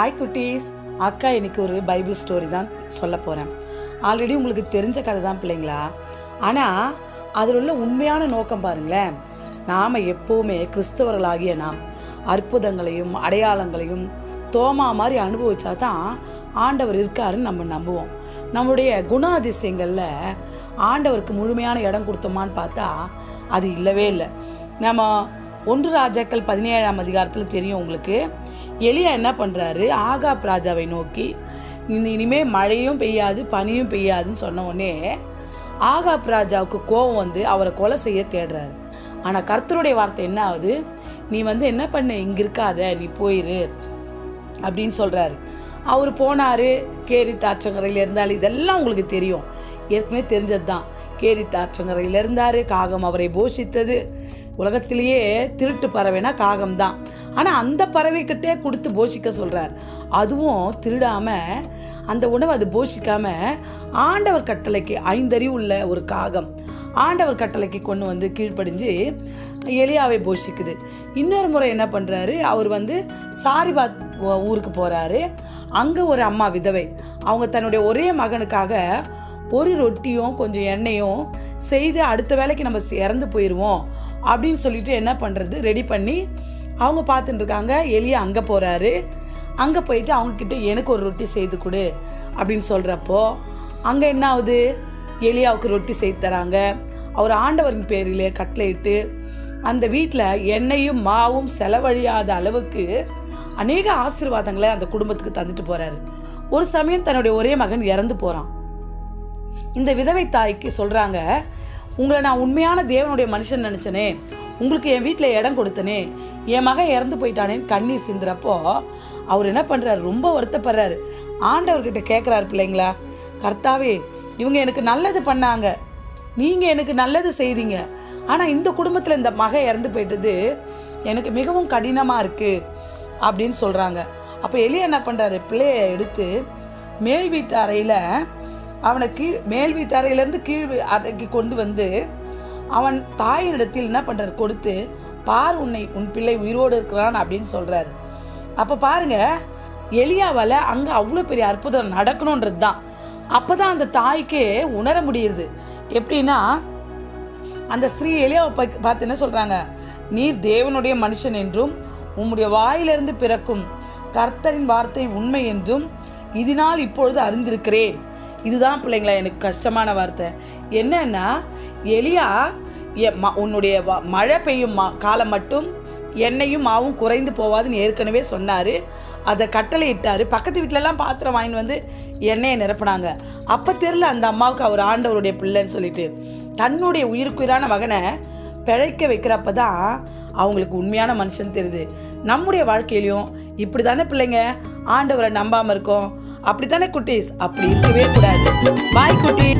Hi குட்டீஸ். அக்கா இன்னைக்கு ஒரு பைபிள் ஸ்டோரி தான் சொல்ல போகிறேன் ஆல்ரெடி உங்களுக்கு தெரிஞ்ச கதை தான் பிள்ளைங்களா? ஆனால் அதில் உள்ள உண்மையான நோக்கம் பாருங்களேன். நாம் எப்போவுமே கிறிஸ்தவர்களாகிய நாம் அற்புதங்களையும் அடையாளங்களையும் தோமா மாதிரி அனுபவிச்சா தான் ஆண்டவர் இருக்காருன்னு நம்ம நம்புவோம். நம்முடைய குணாதிசயங்களில் ஆண்டவருக்கு முழுமையான இடம் கொடுத்தோமான்னு பார்த்தா அது இல்லவே இல்லை. நம்ம ஒன்று ராஜாக்கள் பதினேழாம் அதிகாரத்தில் தெரியும் உங்களுக்கு. எலியா என்ன பண்ணுறாரு ஆகாப் ராஜாவை நோக்கி இந்த இனிமேல் மழையும் பெய்யாது பனியும் பெய்யாதுன்னு சொன்ன உடனே ஆகாப் ராஜாவுக்கு கோபம் வந்து அவரை கொலை செய்ய தேடுறாரு. ஆனால் கர்த்தருடைய வார்த்தை என்ன ஆகுது? நீ வந்து என்ன பண்ணு? இங்கே இருக்காத நீ போயிரு அப்படின்னு சொல்கிறாரு அவர் போனார் கேரி தாற்றங்கரையில் இருந்தால் இதெல்லாம் உங்களுக்கு தெரியும். ஏற்கனவே தெரிஞ்சது தான் கேரி தாற்றங்கரையில் இருந்தார் காகம் அவரை போஷித்தது. உலகத்திலேயே திருட்டு பறவைனா காகம் தான் ஆனால் அந்த பறவைக்கிட்டே கொடுத்து போஷிக்க சொல்கிறார் அதுவும் திருடாமல் அந்த உணவை அது போஷிக்காமல் ஆண்டவர் கட்டளைக்கு ஐந்தறிவு உள்ள ஒரு காகம். ஆண்டவர் கட்டளைக்கு கொண்டு வந்து கீழ்ப்படிஞ்சு எலியாவை போஷிக்குது. இன்னொரு முறை என்ன பண்ணுறாரு அவர் வந்து சாரிபாத் ஊருக்கு போகிறாரு அங்கே ஒரு அம்மா விதவை. அவங்க தன்னுடைய ஒரே மகனுக்காக ஒரு ரொட்டியும் கொஞ்சம் எண்ணெயும் செய்து அடுத்த வேலைக்கு நம்ம இறந்து போயிடுவோம் அப்படின்னு சொல்லிட்டு என்ன பண்ணுறது ரெடி பண்ணி அவங்க பார்த்துட்டு இருக்காங்க. எலியா அங்கே போகிறாரு அங்கே போயிட்டு அவங்கக்கிட்ட எனக்கு ஒரு ரொட்டி செய்து கொடு அப்படின்னு சொல்கிறப்போ அங்கே என்ன ஆகுது? எலியாவுக்கு ரொட்டி செய்து தராங்க. அவர் ஆண்டவரின் பேரிலே கட்டளையிட்டு அந்த வீட்டில் எண்ணெயும் மாவும் செலவழியாத அளவுக்கு அநேக ஆசீர்வாதங்களை அந்த குடும்பத்துக்கு தந்துட்டு போகிறாரு ஒரு சமயம் தன்னுடைய ஒரே மகன் இறந்து போகிறான் இந்த விதவை தாய்க்கு சொல்கிறாங்க உங்களை நான் உண்மையான தேவனுடைய மனுஷன் நினச்சனே உங்களுக்கு என் வீட்டில் இடம் கொடுத்தனே. என் மகன் இறந்து போயிட்டானேன்னு கண்ணீர் சிந்துறப்போ அவர் என்ன பண்ணுறாரு ரொம்ப வருத்தப்படுறாரு. ஆண்டவர்கிட்ட கேட்குறாரு பிள்ளைங்களா கர்த்தாவே இவங்க எனக்கு நல்லது பண்ணாங்க. நீங்கள் எனக்கு நல்லது செய்தீங்க. ஆனால் இந்த குடும்பத்தில் இந்த மகன் இறந்து போயிட்டது எனக்கு மிகவும் கடினமாக இருக்குது அப்படின்னு சொல்கிறாங்க அப்போ எலியா என்ன பண்ணுறாரு பிள்ளையை எடுத்து மேல் வீட்டு அறையில் அவனை கீழ் மேல் வீட்டு அறையிலேருந்து கீழ் அறைக்கு கொண்டு வந்து அவன் தாயினிடத்தில் என்ன பண்ணுறார் கொடுத்து பார் உன்னை உன் பிள்ளை உயிரோடு இருக்கிறான் அப்படின்னு சொல்கிறாரு அப்போ பாருங்க எலியாவால் அங்கே அவ்வளோ பெரிய அற்புதம் நடக்கணுன்றது தான் அப்போ தான் அந்த தாய்க்கே உணர முடியுது. எப்படின்னா அந்த ஸ்ரீ எலியாவை பார்த்து என்ன சொல்கிறாங்க நீர் தேவனுடைய மனுஷன் என்றும் உம்முடைய வாயிலிருந்து பிறக்கும் கர்த்தரின் வார்த்தை உண்மை என்றும் இதனால் இப்பொழுது அறிந்திருக்கிறேன். இதுதான் பிள்ளைங்களா எனக்கு கஷ்டமான வார்த்தை. என்னன்னா எலியா எ- ம- உன்னுடைய மழை பெய்யும் மா- காலம் மட்டும் எண்ணெயும் மாவும் குறைந்து போவாதுன்னு ஏற்கனவே சொன்னார். அதை கட்டளை இட்டார் பக்கத்து வீட்டிலலாம் பாத்திரம் வாங்கிட்டு வந்து எண்ணெயை நிரப்புனாங்க. அப்போ தெரில அந்த அம்மாவுக்கு அவர் ஆண்டவருடைய பிள்ளைன்னு சொல்லிட்டு. தன்னுடைய உயிருக்குயிரான மகனை பிழைக்க வைக்கிறப்ப தான் அவங்களுக்கு உண்மையான மனுஷன் தெரியுது. நம்முடைய வாழ்க்கையிலையும் இப்படி தானே பிள்ளைங்க? ஆண்டவரை நம்பாமல் இருக்கோம். அப்படித்தானே குட்டீஸ்? அப்படி இருக்கவே கூடாது. பாய் குட்டி.